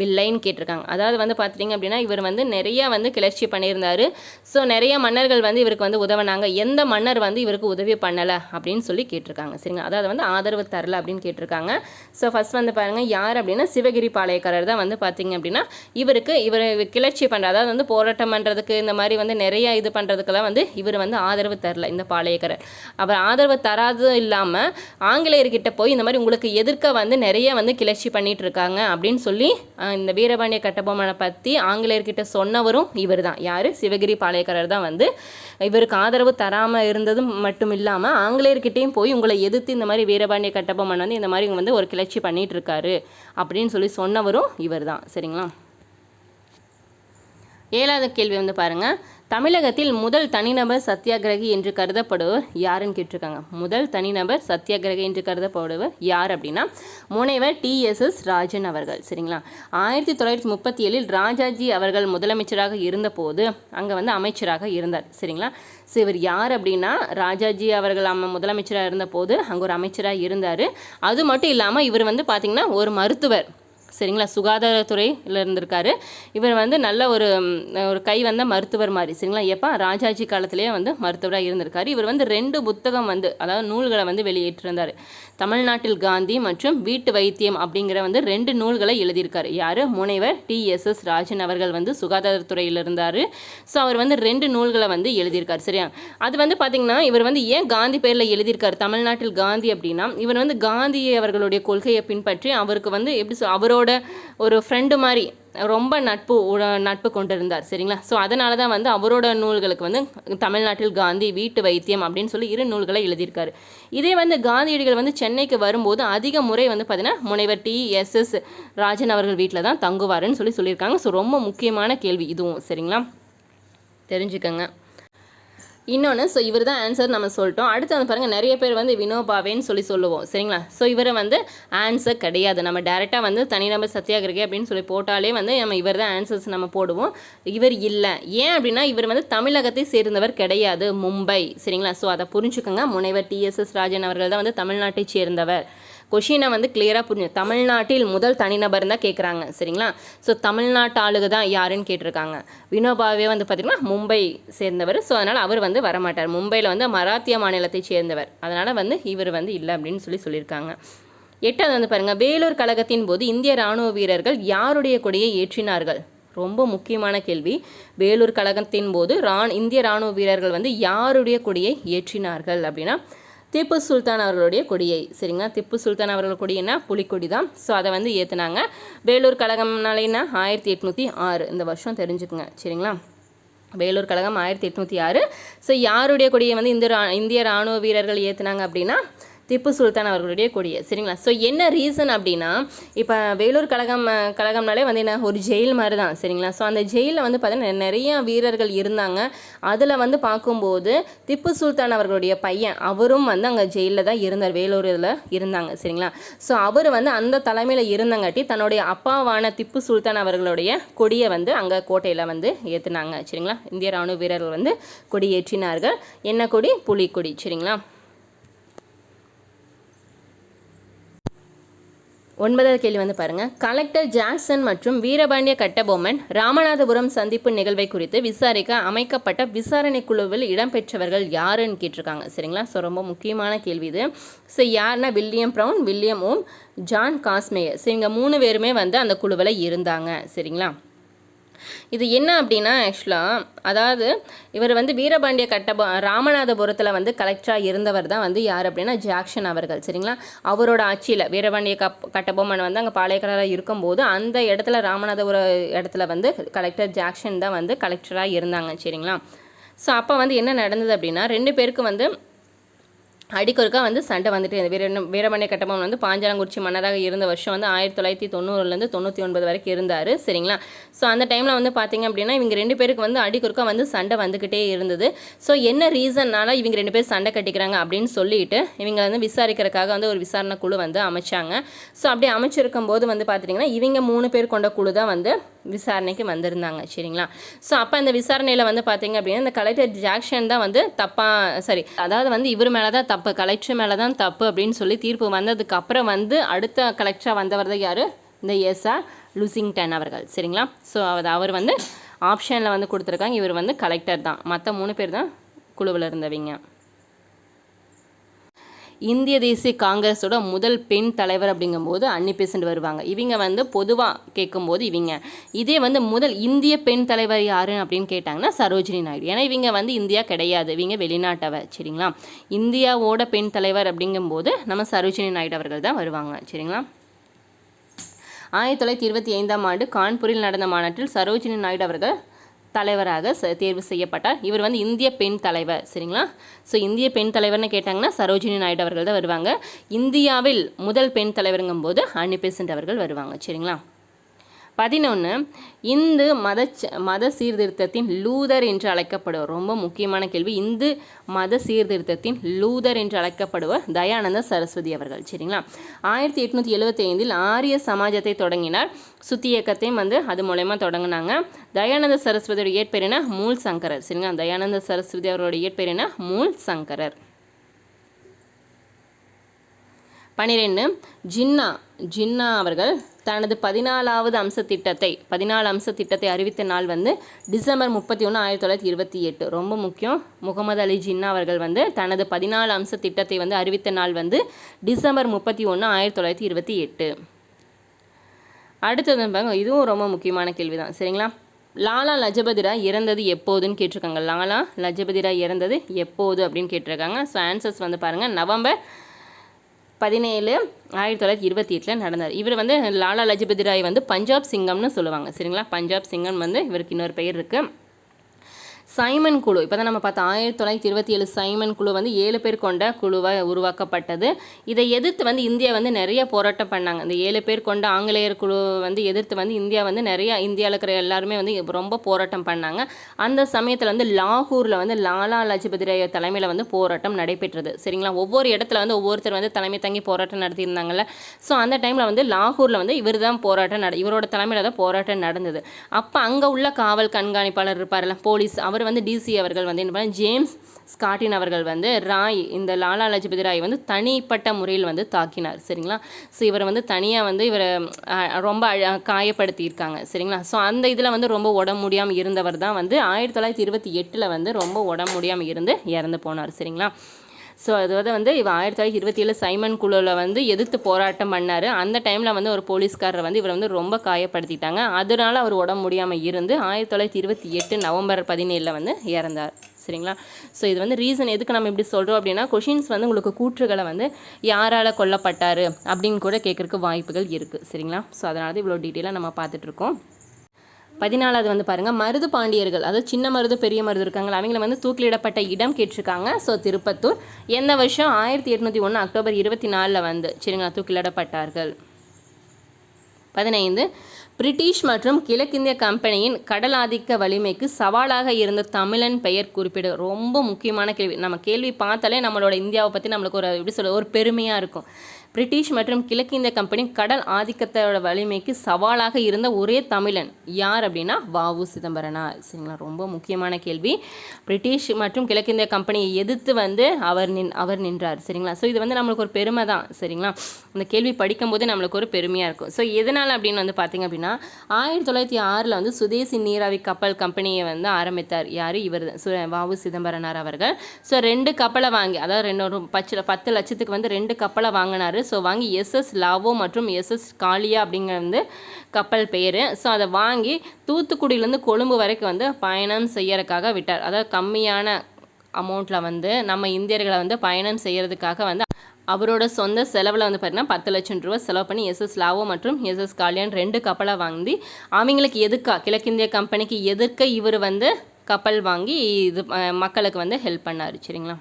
Speaker 1: வில்லைன்னு கேட்டிருக்காங்க. அதாவது வந்து பார்த்துட்டிங்க அப்படின்னா இவர் வந்து நிறைய வந்து கிளர்ச்சி பண்ணியிருந்தார். ஸோ நிறைய மன்னர்கள் வந்து இவருக்கு வந்து உதவினாங்க. எந்த மன்னர் வந்து இவருக்கு உதவி பண்ணலை அப்படின்னு சொல்லி கேட்டிருக்காங்க. சரிங்களா? அதாவது வந்து ஆதரவு தரல அப்படின்னு கேட்டிருக்காங்க. ஸோ ஃபர்ஸ்ட் வந்து பாருங்கள் யார் அப்படின்னா சிவகிரி பாளையக்காரர் தான் வந்து பார்த்தீங்க அப்படின்னா இவருக்கு இவர் கிளர்ச்சி பண்ணுற அதாவது வந்து போராட்டம் பண்ணுறதுக்கு இந்த மாதிரி வந்து நிறைய இது பண்ணுறதுக்கெல்லாம் வந்து இவர் வந்து ஆதரவு தரல இந்த பாளையக்காரர். அவர் ஆதரவு தராது இல்லாமல் ஆங்கிலேயர்கிட்ட போய் இந்த மாதிரி உங்களுக்கு எதிர்க்க வந்து நிறைய வந்து கிளர்ச்சி பண்ணிகிட்டு இருக்காங்க அப்படின்னு சொல்லி இந்த வீரபாண்டிய கட்டபொம்மனை பற்றி ஆங்கிலேயர்கிட்ட சொன்னவரும் இவர் தான் யார்? சிவகிரி பாளையக்காரர் தான் வந்து. இவருக்கு ஆதரவு தராமல் இருந்ததும் மட்டும் இல்லாமல் ஆங்கிலேயர்கிட்டையும் போய் உங்களை எதிர்த்து இந்த மாதிரி வீரபாண்டிய கட்டபொம்மன் வந்து இந்த மாதிரி வந்து ஒரு கிளர்ச்சி பண்ணிகிட்டு இருக்காரு அப்படின்னு சொல்லி சொன்னவரும் இவர் தான் சரிங்களா? ஏழாவது கேள்வி வந்து பாருங்கள் தமிழகத்தில் முதல் தனிநபர் சத்தியாகிரகி என்று கருதப்படுவர் யாருன்னு கேட்டிருக்காங்க. முதல் தனிநபர் சத்தியாகிரகி என்று கருதப்படுவர் யார் அப்படின்னா முனைவர் டிஎஸ்எஸ் ராஜன் அவர்கள் சரிங்களா? ஆயிரத்தி தொள்ளாயிரத்தி முப்பத்தி ஏழில் ராஜாஜி அவர்கள் முதலமைச்சராக இருந்தபோது அங்கே வந்து அமைச்சராக இருந்தார் சரிங்களா? ஸோ இவர் யார் அப்படின்னா ராஜாஜி அவர்கள் அம்ம முதலமைச்சராக இருந்தபோது அங்கே ஒரு அமைச்சராக இருந்தார். அது மட்டும் இல்லாமல் இவர் வந்து பார்த்திங்கன்னா ஒரு மருத்துவர். சரிங்களா? சுகாதாரத்துறையில் இருந்திருக்காரு. இவர் வந்து நல்ல ஒரு ஒரு கை வந்த மருத்துவர் மாதிரி சரிங்களா? எப்போ ராஜாஜி காலத்திலேயே வந்து மருத்துவராக இருந்திருக்காரு. இவர் வந்து ரெண்டு புத்தகம் வந்து அதாவது நூல்களை வந்து வெளியிட்டிருந்தார் தமிழ்நாட்டில் காந்தி மற்றும் வீட்டு வைத்தியம் அப்படிங்கிற வந்து ரெண்டு நூல்களை எழுதியிருக்காரு. யார்? முனைவர் டிஎஸ்எஸ் ராஜன் அவர்கள் வந்து சுகாதாரத்துறையில் இருந்தார். ஸோ அவர் வந்து ரெண்டு நூல்களை வந்து எழுதியிருக்காரு சரியா? அது வந்து பார்த்திங்கன்னா இவர் வந்து ஏன் காந்தி பேரில் எழுதியிருக்காரு? தமிழ்நாட்டில் காந்தி அப்படின்னா இவர் வந்து காந்தி அவர்களுடைய கொள்கையை பின்பற்றி அவருக்கு வந்து எப்படி சொல் அவரோட ஒரு ஃப்ரெண்டு மாதிரி ரொம்ப நட்பு நட்பு கொண்டிருந்தார் சரிங்களா? ஸோ அதனால தான் வந்து அவரோட நூல்களுக்கு வந்து தமிழ்நாட்டில் காந்தி வீட்டு வைத்தியம் அப்படின்னு சொல்லி இரு நூல்களை எழுதியிருக்காரு. இதே வந்து காந்தியடிகள் வந்து சென்னைக்கு வரும்போது அதிக முறை வந்து பார்த்தீங்கன்னா முனைவர் டி எஸ் எஸ் ராஜன் அவர்கள் வீட்டில் தான் தங்குவாருன்னு சொல்லி சொல்லியிருக்காங்க. ஸோ ரொம்ப முக்கியமான கேள்வி இதுவும் சரிங்களா? தெரிஞ்சுக்கங்க. இன்னொன்று ஸோ இவர் தான் ஆன்சர் நம்ம சொல்லிட்டோம். அடுத்து வந்து பாருங்கள் நிறைய பேர் வந்து வினோபாவேன்னு சொல்லி சொல்லுவோம். சரிங்களா? ஸோ இவரை வந்து ஆன்சர் கிடையாது. நம்ம டேரெக்டாக வந்து தனிநபர் சத்தியாகிரகி அப்படின்னு சொல்லி போட்டாலே வந்து நம்ம இவர் தான் ஆன்சர்ஸ் நம்ம போடுவோம். இவர் இல்லை. ஏன் அப்படின்னா இவர் வந்து தமிழகத்தை சேர்ந்தவர் கிடையாது. மும்பை. சரிங்களா? ஸோ அதை புரிஞ்சுக்கோங்க. முனைவர் டிஎஸ்எஸ் ராஜன் அவர்கள் தான் வந்து தமிழ்நாட்டை சேர்ந்தவர். கொஷினை வந்து கிளியராக புரிஞ்சு தமிழ்நாட்டில் முதல் தனிநபர் தான் கேட்குறாங்க சரிங்களா? ஸோ தமிழ்நாட்டு ஆளுக தான் யாருன்னு கேட்டிருக்காங்க. வினோபாவே வந்து பார்த்திங்கன்னா மும்பை சேர்ந்தவர். ஸோ அதனால் அவர் வந்து வரமாட்டார். மும்பையில் வந்து மராத்திய மாநிலத்தை சேர்ந்தவர். அதனால் வந்து இவர் வந்து இல்லை அப்படின்னு சொல்லி சொல்லியிருக்காங்க. எட்டாவது வந்து பாருங்கள் வேலூர் கழகத்தின் போது இந்திய ராணுவ வீரர்கள் யாருடைய கொடியை ஏற்றினார்கள்? ரொம்ப முக்கியமான கேள்வி. வேலூர் கழகத்தின் போது ரா இந்திய ராணுவ வீரர்கள் வந்து யாருடைய கொடியை ஏற்றினார்கள் அப்படின்னா திப்பு சுல்தான் அவர்களுடைய கொடியை. சரிங்களா? திப்பு சுல்தான் அவர்கள் கொடின்னா புலிக்கொடி தான். ஸோ அதை வந்து ஏற்றுனாங்க வேலூர் கழகம்னாலேன்னா ஆயிரத்தி எட்நூற்றி ஆறு. இந்த வருஷம் தெரிஞ்சுக்குங்க. சரிங்களா? வேலூர் கழகம் ஆயிரத்தி எட்நூற்றி ஆறு. ஸோ யாருடைய கொடியை வந்து இந்த இந்திய ராணுவ வீரர்கள் ஏற்றுனாங்க அப்படின்னா திப்பு சுல்தான் அவர்களுடைய கொடியை. சரிங்களா? ஸோ என்ன ரீசன் அப்படின்னா இப்போ வேலூர் கழகம் கழகம்னாலே வந்து என்ன? ஒரு ஜெயில் மாதிரி தான் சரிங்களா? ஸோ அந்த ஜெயிலில் வந்து பார்த்தீங்கன்னா நிறைய வீரர்கள் இருந்தாங்க. அதில் வந்து பார்க்கும்போது திப்பு சுல்தான் அவர்களுடைய பையன் அவரும் வந்து அங்கே ஜெயிலில் தான் இருந்தார். வேலூரில் இருந்தாங்க. சரிங்களா? ஸோ அவர் வந்து அந்த தலைமையில் இருந்தங்காட்டி தன்னுடைய அப்பாவான திப்பு சுல்தான் அவர்களுடைய கொடியை வந்து அங்கே கோட்டையில் வந்து ஏற்றுனாங்க சரிங்களா? இந்திய ராணுவ வீரர்கள் வந்து கொடி ஏற்றினார்கள் என்ன கொடி? புலிக்கொடி. சரிங்களா? ஒன்பதாவது கேள்வி வந்து பாருங்கள் கலெக்டர் ஜாக்சன் மற்றும் வீரபாண்டிய கட்டபொம்மன் ராமநாதபுரம் சந்திப்பு நிகழ்வை குறித்து விசாரிக்க அமைக்கப்பட்ட விசாரணை குழுவில் இடம்பெற்றவர்கள் யாருன்னு கேட்டிருக்காங்க. சரிங்களா? ஸோ ரொம்ப முக்கியமான கேள்வி இது. ஸோ யாருன்னா வில்லியம் ப்ரவுன் வில்லியம் ஓம் ஜான் காஸ்மேயர். ஸோ இவங்க மூணு பேருமே வந்து அந்த குழுவில் இருந்தாங்க. சரிங்களா? இது என்ன அப்படின்னா ஆக்சுவலாக அதாவது இவர் வந்து வீரபாண்டிய கட்டபொ ராமநாதபுரத்தில் வந்து கலெக்டராக இருந்தவர் தான் வந்து யார் அப்படின்னா ஜாக்சன் அவர்கள் சரிங்களா? அவரோட ஆட்சியில் வீரபாண்டிய கப் கட்டபொம்மன் வந்து அங்கே பாளையக்காரராக இருக்கும்போது அந்த இடத்துல ராமநாதபுர இடத்துல வந்து கலெக்டர் ஜாக்சன் தான் வந்து கலெக்டராக இருந்தாங்க சரிங்களா? ஸோ அப்போ வந்து என்ன நடந்தது அப்படின்னா ரெண்டு பேருக்கு வந்து அடிக்கொருக்கா வந்து சண்டை வந்துட்டு இருந்தது. வீர வீரமணிய கட்டபொம்மன் வந்து பாஞ்சாலங்குறிச்சி மன்னராக இருந்த வருஷம் வந்து ஆயிரத்தி தொள்ளாயிரத்தி தொண்ணூறுலேருந்து தொண்ணூற்றி ஒன்பது வரைக்கும் இருந்தார். சரிங்களா? ஸோ அந்த டைமில் வந்து பார்த்தீங்க அப்படின்னா இவங்க ரெண்டு பேருக்கு வந்து அடிக்கொருக்கா வந்து சண்டை வந்துக்கிட்டே இருந்தது. ஸோ என்ன ரீசன்னால இவங்க ரெண்டு பேர் சண்டை கட்டிக்கிறாங்க அப்படின்னு சொல்லிட்டு இவங்க வந்து விசாரிக்கிறதுக்காக வந்து ஒரு விசாரணை குழு வந்து அமைச்சாங்க. ஸோ அப்படி அமைச்சிருக்கும் போது வந்து பார்த்துட்டிங்கன்னா இவங்க மூணு பேர் கொண்ட குழு தான் வந்து விசாரணைக்கு வந்திருந்தாங்க சரிங்களா? ஸோ அப்போ அந்த விசாரணையில் வந்து பார்த்தீங்க அப்படின்னா இந்த கலெக்டர் ஜாக்ஷன் தான் வந்து தப்பாக சரி அதாவது வந்து இவர் மேலே தான் தப்பு கலெக்டர் மேலே தான் தப்பு அப்படின்னு சொல்லி தீர்ப்பு வந்ததுக்கு அப்புறம் வந்து அடுத்த கலெக்டராக வந்தவர் தான் யார்? இந்த எஸ்ஆர் லூசிங்டன் அவர்கள் சரிங்களா? ஸோ அது அவர் வந்து ஆப்ஷனில் வந்து கொடுத்துருக்காங்க இவர் வந்து கலெக்டர் தான். மற்ற மூணு பேர் தான் குழுவில் இருந்தவங்க. இந்திய தேசிய காங்கிரஸோட முதல் பெண் தலைவர் அப்படிங்கும்போது அன்னி பெசன்ட் வருவாங்க. இவங்க வந்து பொதுவாக கேட்கும்போது இவங்க. இதே வந்து முதல் இந்திய பெண் தலைவர் யாரு அப்படின்னு கேட்டாங்கன்னா சரோஜினி நாயுடு. ஏன்னா இவங்க வந்து இந்தியா கிடையாது. இவங்க வெளிநாட்டவர் சரிங்களா? இந்தியாவோட பெண் தலைவர் அப்படிங்கும்போது நம்ம சரோஜினி நாயுடு அவர்கள் தான் வருவாங்க. சரிங்களா? ஆயிரத்தி தொள்ளாயிரத்தி இருபத்தி ஐந்தாம் ஆண்டு கான்பூரில் நடந்த மாநாட்டில் சரோஜினி நாயுடு அவர்கள் தலைவராக ச- தேர்வு செய்யப்பட்டார். இவர் வந்து இந்திய பெண் தலைவர் சரிங்களா? ஸோ இந்திய பெண் தலைவர்னு கேட்டாங்கன்னா சரோஜினி நாயுடு அவர்கள் தான் வருவாங்க. இந்தியாவில் முதல் பெண் தலைவருங்கும்போது அன்னி பெசன்ட் அவர்கள் வருவாங்க சரிங்களா? பதினொன்று இந்து மத மத சீர்திருத்தத்தின் லூதர் என்று அழைக்கப்படுவர். ரொம்ப முக்கியமான கேள்வி. இந்து மத சீர்திருத்தத்தின் லூதர் என்று அழைக்கப்படுவர் தயானந்த சரஸ்வதி அவர்கள். சரிங்களா? ஆயிரத்தி எட்நூற்றி எழுபத்தி ஐந்தில் ஆரிய சமாஜத்தை தொடங்கினார். சுத்தி இயக்கத்தையும் வந்து அது மூலயமா தொடங்கினாங்க. தயானந்த சரஸ்வதியோட இயற்பெயர் என்ன? மூல் சங்கரர். சரிங்களா? தயானந்த சரஸ்வதி அவரோட இயற்பெயர் என்ன? மூல் சங்கரர். பனிரெண்டு ஜின்னா ஜின்னா அவர்கள் தனது பதினாலாவது அம்ச திட்டத்தை பதினாலு அம்ச திட்டத்தை அறிவித்த நாள் வந்து டிசம்பர் முப்பத்தி ஒன்று ஆயிரத்தி தொள்ளாயிரத்தி இருபத்தி எட்டு. ரொம்ப முக்கியம். முகமது அலி ஜின்னா அவர்கள் வந்து தனது பதினாலு அம்ச திட்டத்தை வந்து அறிவித்த நாள் வந்து டிசம்பர் முப்பத்தி ஒன்று ஆயிரத்தி தொள்ளாயிரத்தி இருபத்தி எட்டு. அடுத்தது பாருங்க இதுவும் ரொம்ப முக்கியமான கேள்வி தான் சரிங்களா? லாலா லஜபதிரா இறந்தது எப்போதுன்னு கேட்டிருக்காங்க. லாலா லஜபதிரா இறந்தது எப்போது அப்படின்னு கேட்டிருக்காங்க. ஸோ ஆன்சர்ஸ் வந்து பாருங்கள் நவம்பர் பதினேழு ஆயிரத்தி தொள்ளாயிரத்தி இருபத்தி எட்டில் நடந்தார். இவர் வந்து லாலா லஜபதி ராய் வந்து பஞ்சாப் சிங்கம்னு சொல்லுவாங்க. சரிங்களா? பஞ்சாப் சிங்கம் வந்து இவருக்கு இன்னொரு பெயர் இருக்குது சைமன் குழு. இப்போ தான் நம்ம பார்த்தோம் ஆயிரத்தி தொள்ளாயிரத்தி இருபத்தி ஏழு சைமன் குழு வந்து ஏழு பேர் கொண்ட குழுவாக உருவாக்கப்பட்டது. இதை எதிர்த்து வந்து இந்தியா வந்து நிறைய போராட்டம் பண்ணாங்க. இந்த ஏழு பேர் கொண்ட ஆங்கிலேயர் குழு வந்து எதிர்த்து வந்து இந்தியா வந்து நிறைய இந்தியாவில் இருக்கிற எல்லாருமே வந்து ரொம்ப போராட்டம் பண்ணாங்க. அந்த சமயத்தில் வந்து லாகூரில் வந்து லாலா லஜபதி ராய் தலைமையில் வந்து போராட்டம் நடைபெற்றது. சரிங்களா? ஒவ்வொரு இடத்துல வந்து ஒவ்வொருத்தர் வந்து தலைமை தங்கி போராட்டம் நடத்தியிருந்தாங்கல்ல. ஸோ அந்த டைமில் வந்து லாகூரில் வந்து இவர் தான் போராட்டம் நட இவரோட தலைமையில் தான் போராட்டம் நடந்தது. அப்போ அங்கே உள்ள காவல் கண்காணிப்பாளர் இருப்பார்ல போலீஸ் அவர் வந்து டிசி அவர்கள் வந்து என்ன பண்ண ஜேம்ஸ் ஸ்காட்டின் அவர்கள் வந்து ராய் இந்த லாலா லஜபதி ராய் வந்து தனிப்பட்ட முறையில் வந்து தாக்கினார். சரிங்களா? ஸோ இவரை வந்து தனியாக வந்து இவரை ரொம்ப அழ- காயப்படுத்தியிருக்காங்க. சரிங்களா? ஸோ அந்த இதில் வந்து ரொம்ப உடம்பு முடியாமல் இருந்தவர் தான் வந்து ஆயிரத்தி தொள்ளாயிரத்தி இருபத்தி எட்டில் வந்து ரொம்ப உடம்பு முடியாமல் இருந்து இறந்து போனார். சரிங்களா? ஸோ அது வந்து இவர் ஆயிரத்தி தொள்ளாயிரத்தி இருபத்தி ஏழு சைமன் குழுவில் வந்து எதிர்த்து போராட்டம் பண்ணார். அந்த டைமில் வந்து ஒரு போலீஸ்காரரை வந்து இவரை வந்து ரொம்ப காயப்படுத்திட்டாங்க. அதனால அவர் உடம்பு முடியாமல் இருந்து ஆயிரத்தி தொள்ளாயிரத்தி இருபத்தி எட்டு நவம்பர் பதினேழில் வந்து இறந்தார். சரிங்களா? ஸோ இது வந்து ரீசன் எதுக்கு நம்ம இப்படி சொல்கிறோம் அப்படின்னா கொஷின்ஸ் வந்து உங்களுக்கு கூற்றுகளை வந்து யாரால் கொல்லப்பட்டார் அப்படின்னு கூட கேட்குறக்கு வாய்ப்புகள் இருக்குது சரிங்களா? ஸோ அதனால தான் இவ்வளோ டீட்டெயிலாக நம்ம பார்த்துட்ருக்கோம் பதினாலாவது வந்து பாருங்கள் மருது பாண்டியர்கள் அதாவது சின்ன மருது பெரிய மருது இருக்காங்களா அவங்கள வந்து தூக்கிலிடப்பட்ட இடம் கேட்டிருக்காங்க. ஸோ திருப்பத்தூர். எந்த வருஷம்? ஆயிரத்தி எட்நூற்றி ஒன்று அக்டோபர் இருபத்தி நாலில் வந்து சரிங்களா தூக்கிலிடப்பட்டார்கள். பதினைந்து பிரிட்டிஷ் மற்றும் கிழக்கிந்திய கம்பெனியின் கடலாதிக்க வலிமைக்கு சவாலாக இருந்த தமிழன் பெயர் குறிப்பிடு. ரொம்ப முக்கியமான கேள்வி. நம்ம கேள்வி பார்த்தாலே நம்மளோட இந்தியாவை பற்றி நம்மளுக்கு ஒரு எப்படி சொல்ல ஒரு பெருமையாக இருக்கும். பிரிட்டிஷ் மற்றும் கிழக்கிந்திய கம்பெனி கடல் ஆதிக்கத்தோட வலிமைக்கு சவாலாக இருந்த ஒரே தமிழன் யார் அப்படின்னா வாவு சிதம்பரனார் சரிங்களா? ரொம்ப முக்கியமான கேள்வி. பிரிட்டிஷ் மற்றும் கிழக்கிந்திய கம்பெனியை எதிர்த்து வந்து அவர் நின் அவர் நின்றார். சரிங்களா? ஸோ இது வந்து நம்மளுக்கு ஒரு பெருமை தான். சரிங்களா? இந்த கேள்வி படிக்கும்போது நம்மளுக்கு ஒரு பெருமையாக இருக்கும். ஸோ எதனால் அப்படின்னு வந்து பார்த்தீங்க அப்படின்னா ஆயிரத்தி தொள்ளாயிரத்தி ஆறில் வந்து சுதேசி நீராவி கப்பல் கம்பெனியை வந்து ஆரம்பித்தார் யார்? இவர் தான். சு வாவு சிதம்பரனார் அவர்கள். ஸோ ரெண்டு கப்பலை வாங்கி அதாவது ரெண்டு ஒரு பச்சு பத்து லட்சத்துக்கு வந்து ரெண்டு கப்பலை வாங்கினாரு ஸோ வாங்கி எஸ்எஸ் லாவோ மற்றும் எஸ்எஸ் காளியா அப்படிங்கிற வந்து கப்பல் பேர். ஸோ அதை வாங்கி தூத்துக்குடியிலேருந்து கொழும்பு வரைக்கும் வந்து பயணம் செய்யறதுக்காக விட்டார். அதாவது கம்மியான அமௌண்ட்டில் வந்து நம்ம இந்தியர்களை வந்து பயணம் செய்கிறதுக்காக வந்து அவரோட சொந்த செலவில் வந்து பார்த்தீங்கன்னா பத்து லட்சம் ரூபா செலவு பண்ணி எஸ்எஸ் லாவோ மற்றும் எஸ்எஸ் காலியான் ரெண்டு கப்பலை வாங்கி அவங்களுக்கு எதுக்கா? கிழக்கிந்திய கம்பெனிக்கு எதிர்க்க இவர் வந்து கப்பல் வாங்கி இது மக்களுக்கு வந்து ஹெல்ப் பண்ணார்? சரிங்களா?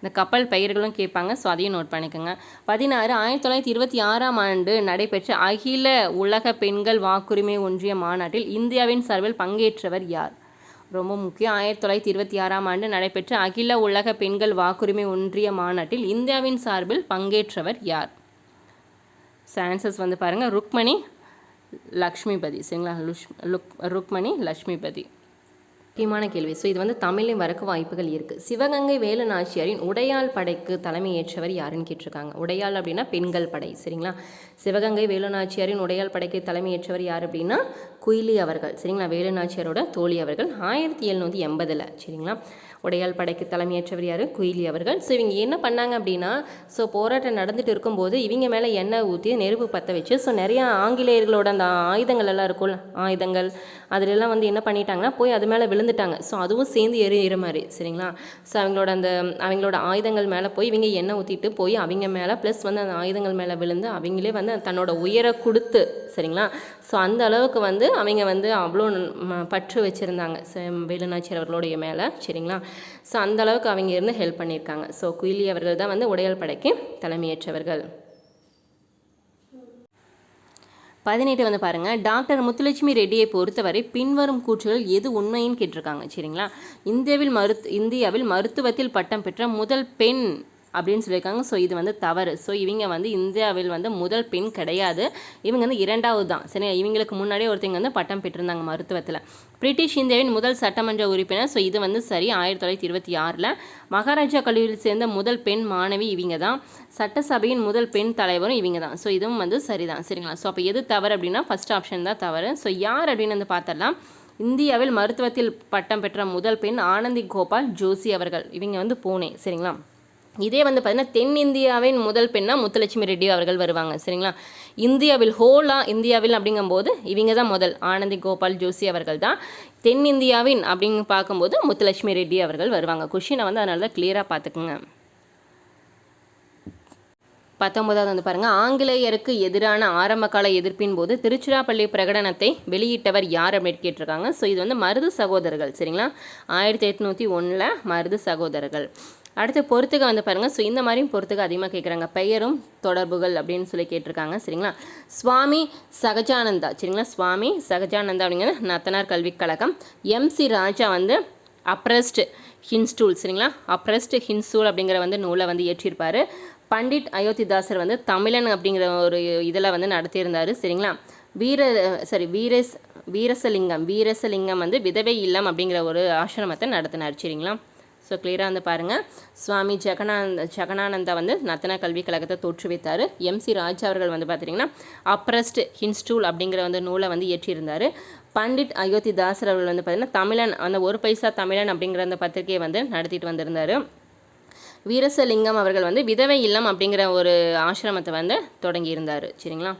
Speaker 1: இந்த கப்பல் பெயர்களும் கேட்பாங்க. ஸோ அதையும் நோட் பண்ணிக்கோங்க. பதினாறு ஆயிரத்தி தொள்ளாயிரத்தி இருபத்தி ஆறாம் ஆண்டு நடைபெற்ற அகில உலக பெண்கள் வாக்குரிமை ஒன்றிய மாநாட்டில் இந்தியாவின் சார்பில் பங்கேற்றவர் யார்? ரொம்ப முக்கியம். ஆயிரத்தி தொள்ளாயிரத்தி இருபத்தி ஆறாம் ஆண்டு நடைபெற்ற அகில உலக பெண்கள் வாக்குரிமை ஒன்றிய மாநாட்டில் இந்தியாவின் சார்பில் பங்கேற்றவர் யார்? சான்சஸ் வந்து பாருங்கள் ருக்மணி லக்ஷ்மிபதி. சரிங்களா? Lush look Rukmini Lakshmipathi. முக்கியமான கேள்வி. ஸோ இது வந்து தமிழில் வரக்கு வாய்ப்புகள் இருக்குது சிவகங்கை வேலு நாச்சியாரின் உடையாள் படைக்கு தலைமையேற்றவர் யாருன்னு கேட்டிருக்காங்க. உடையாள் அப்படின்னா பெண்கள் படை சரிங்களா? சிவகங்கை வேலு நாச்சியாரின் உடையாள் படைக்கு தலைமையேற்றவர் யார் அப்படின்னா குயிலி அவர்கள் சரிங்களா? வேலு நாச்சியாரோட தோழி அவர்கள். ஆயிரத்தி எழுநூற்றி எண்பதில் சரிங்களா? உடையாள் படைக்கு தலைமையேற்றவர் யார்? குயிலி அவர்கள். ஸோ இவங்க என்ன பண்ணாங்க அப்படின்னா ஸோ போராட்டம் நடந்துட்டு இருக்கும்போது இவங்க மேலே எண்ணெய் ஊற்றி நெருப்பு பற்ற வச்சு ஸோ நிறையா ஆங்கிலேயர்களோட அந்த ஆயுதங்கள் எல்லாம் இருக்கும்ல ஆயுதங்கள் அதிலெல்லாம் வந்து என்ன பண்ணிட்டாங்கன்னா போய் அது மேலே விழுந்துட்டாங்க. ஸோ அதுவும் சேர்ந்து எரியிற மாதிரி சரிங்களா? ஸோ அவங்களோட அந்த அவங்களோட ஆயுதங்கள் மேலே போய் இவங்க எண்ணெய் ஊற்றிட்டு போய் அவங்க மேலே ப்ளஸ் வந்து அந்த ஆயுதங்கள் மேலே விழுந்து அவங்களே வந்து தன்னோட உயரை கொடுத்து சரிங்களா? ஸோ அந்த அளவுக்கு வந்து அவங்க வந்து அவ்வளோ ம- பற்று வச்சுருந்தாங்க. வேலுநாச்சியார் அவர்களுடைய மேலே சரிங்களா? ஸோ அந்த அளவுக்கு அவங்க இருந்து ஹெல்ப் பண்ணியிருக்காங்க. ஸோ குயிலி அவர்கள் தான் வந்து உடையல் படைக்கு தலைமையேற்றவர்கள். பதினெட்டு வந்து பாருங்கள் டாக்டர் முத்துலட்சுமி ரெட்டியை பொறுத்தவரை பின்வரும் கூற்றுகள் எது உண்மைன்னு கேட்டிருக்காங்க. சரிங்களா? இந்தியாவில் மருத் இந்தியாவில் மருத்துவத்தில் பட்டம் பெற்ற முதல் பெண் அப்படின்னு சொல்லியிருக்காங்க. ஸோ இது வந்து தவறு. ஸோ இவங்க வந்து இந்தியாவில் வந்து முதல் பெண் கிடையாது. இவங்க வந்து இரண்டாவது தான் சரி இவங்களுக்கு முன்னாடியே ஒருத்தங்க வந்து பட்டம் பெற்றிருந்தாங்க மருத்துவத்தில். பிரிட்டிஷ் இந்தியாவின் முதல் சட்டமன்ற உறுப்பினர். ஸோ இது வந்து சரி ஆயிரத்தி தொள்ளாயிரத்தி இருபத்தி ஆறில். மகாராஜா கல்லூரியில் சேர்ந்த முதல் பெண் மாணவி இவங்க தான் சட்டசபையின் முதல் பெண் தலைவரும் இவங்க தான் ஸோ இதுவும் வந்து சரிதான். சரிங்களா? ஸோ அப்போ எது தவறு அப்படின்னா ஃபர்ஸ்ட் ஆப்ஷன் தான் தவறு. ஸோ யார் அப்படின்னு வந்து பார்த்தரலாம் இந்தியாவில் மருத்துவத்தில் பட்டம் பெற்ற முதல் பெண் ஆனந்தி கோபால் ஜோஷி அவர்கள். இவங்க வந்து பூனே. சரிங்களா? இதே வந்து பார்த்தீங்கன்னா தென்னிந்தியாவின் முதல் பெண்ணா முத்துலட்சுமி ரெட்டி அவர்கள் வருவாங்க. சரிங்களா? இந்தியாவில் ஹோலா இந்தியாவில் அப்படிங்கும்போது இவங்க தான் முதல். ஆனந்தி கோபால் ஜோஷி அவர்கள் தான் தென்னிந்தியாவின் அப்படின்னு பார்க்கும்போது முத்துலட்சுமி ரெட்டி அவர்கள் வருவாங்க. கொஷினை வந்து அதனால தான் கிளியராக பார்த்துக்குங்க. பத்தொன்பதாவது வந்து பாருங்கள் ஆங்கிலேயருக்கு எதிரான ஆரம்பகால எதிர்ப்பின் போது திருச்சிராப்பள்ளி பிரகடனத்தை வெளியிட்டவர் யார் அப்படின்னு கேட்டிருக்காங்க. ஸோ இது வந்து மருது சகோதரர்கள். சரிங்களா? ஆயிரத்தி எட்நூற்றி ஒன்றில் மருது சகோதரர்கள். அடுத்து பொறுத்துக்க வந்து பாருங்கள் ஸோ இந்த மாதிரியும் பொறுத்துக்க அதிகமாக கேட்குறாங்க பெயரும் தொடர்புகள் அப்படின்னு சொல்லி கேட்டிருக்காங்க. சரிங்களா? சுவாமி சகஜானந்தா. சரிங்களா? சுவாமி சகஜானந்தா அப்படிங்கிறது நத்தனார் கல்விக் கழகம். எம்சி ராஜா வந்து அப்ரஸ்ட் ஹின்ஸ்டூல். சரிங்களா? அப்ரஸ்ட் ஹின்ஸ்டூல் அப்படிங்கிற வந்து நூலை வந்து இயற்றியிருப்பார். பண்டிட் அயோத்திதாசர் வந்து தமிழன் அப்படிங்கிற ஒரு இதில் வந்து நடத்தியிருந்தார். சரிங்களா? வீர சரி வீரஸ் வீரசலிங்கம் வீரசலிங்கம் வந்து விதவை இல்லம் அப்படிங்கிற ஒரு ஆசிரமத்தை நடத்தினார். சரிங்களா? ஸோ கிளியராக வந்து பாருங்கள் சுவாமி ஜெகனானந்த ஜெகனானந்தா வந்து நத்தன கல்விக் கழகத்தை தோற்றுவித்தார். எம்சி ராஜா அவர்கள் வந்து பார்த்தீங்கன்னா அப்ரஸ்ட் ஹின்ஸ்டூல் அப்படிங்கிற வந்து நூலை வந்து இயற்றியிருந்தார். பண்டிட் அயோத்திதாசர் அவர்கள் வந்து பார்த்தீங்கன்னா தமிழன் அந்த ஒரு பைசா தமிழன் அப்படிங்கிற அந்த பத்திரிகையை வந்து நடத்திட்டு வந்திருந்தார். வீரசலிங்கம் அவர்கள் வந்து விதவை இல்லம் அப்படிங்கிற ஒரு ஆசிரமத்தை வந்து தொடங்கியிருந்தார். சரிங்களா?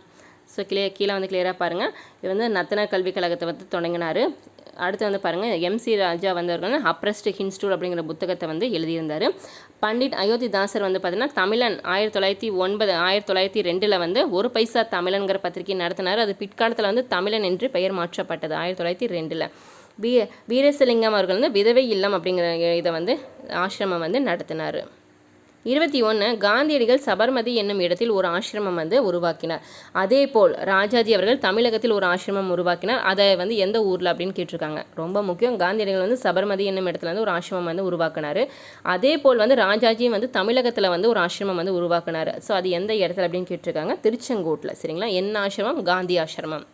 Speaker 1: ஸோ கிளியர் கீழே வந்து கிளியராக பாருங்கள் இது வந்து நத்தன கல்விக் கழகத்தை வந்து தொடங்கினார். அடுத்து வந்து பாருங்கள் எம்சி ராஜா வந்தவர்கள் அப்ரஸ்ட் ஹின்ஸ்டூல் அப்படிங்கிற புத்தகத்தை வந்து எழுதியிருந்தார். பண்டிட் அயோத்திதாசர் வந்து பார்த்தீங்கன்னா தமிழன் ஆயிரத்தி தொள்ளாயிரத்தி ஒன்பது ஆயிரத்தி தொள்ளாயிரத்தி ரெண்டில் வந்து ஒரு பைசா தமிழன்கிற பத்திரிகை நடத்தினார். அது பிற்காலத்தில் வந்து தமிழன் என்று பெயர் மாற்றப்பட்டது ஆயிரத்தி தொள்ளாயிரத்தி ரெண்டில். வீ வீரசலிங்கம் அவர்கள் வந்து விதவை இல்லம் அப்படிங்கிற இதை வந்து ஆசிரமம் வந்து நடத்தினார். இருபத்தி ஒன்று காந்தியடிகள் சபர்மதி என்னும் இடத்தில் ஒரு ஆசிரமம் வந்து உருவாக்கினார். அதே போல் ராஜாஜி அவர்கள் தமிழகத்தில் ஒரு ஆசிரமம் உருவாக்கினார். அதை வந்து எந்த ஊரில் அப்படின்னு கேட்டிருக்காங்க. ரொம்ப முக்கியம். காந்தியடிகள் வந்து சபர்மதி என்னும் இடத்துல வந்து ஒரு ஆசிரமம் வந்து உருவாக்கினார். அதே போல் வந்து ராஜாஜியும் வந்து தமிழகத்தில் வந்து ஒரு ஆசிரமம் வந்து உருவாக்கினார். ஸோ அது எந்த இடத்துல அப்படின்னு கேட்டிருக்காங்க? திருச்செங்கோட்டில். சரிங்களா? என்ன ஆசிரமம் காந்தி ஆசிரமம்.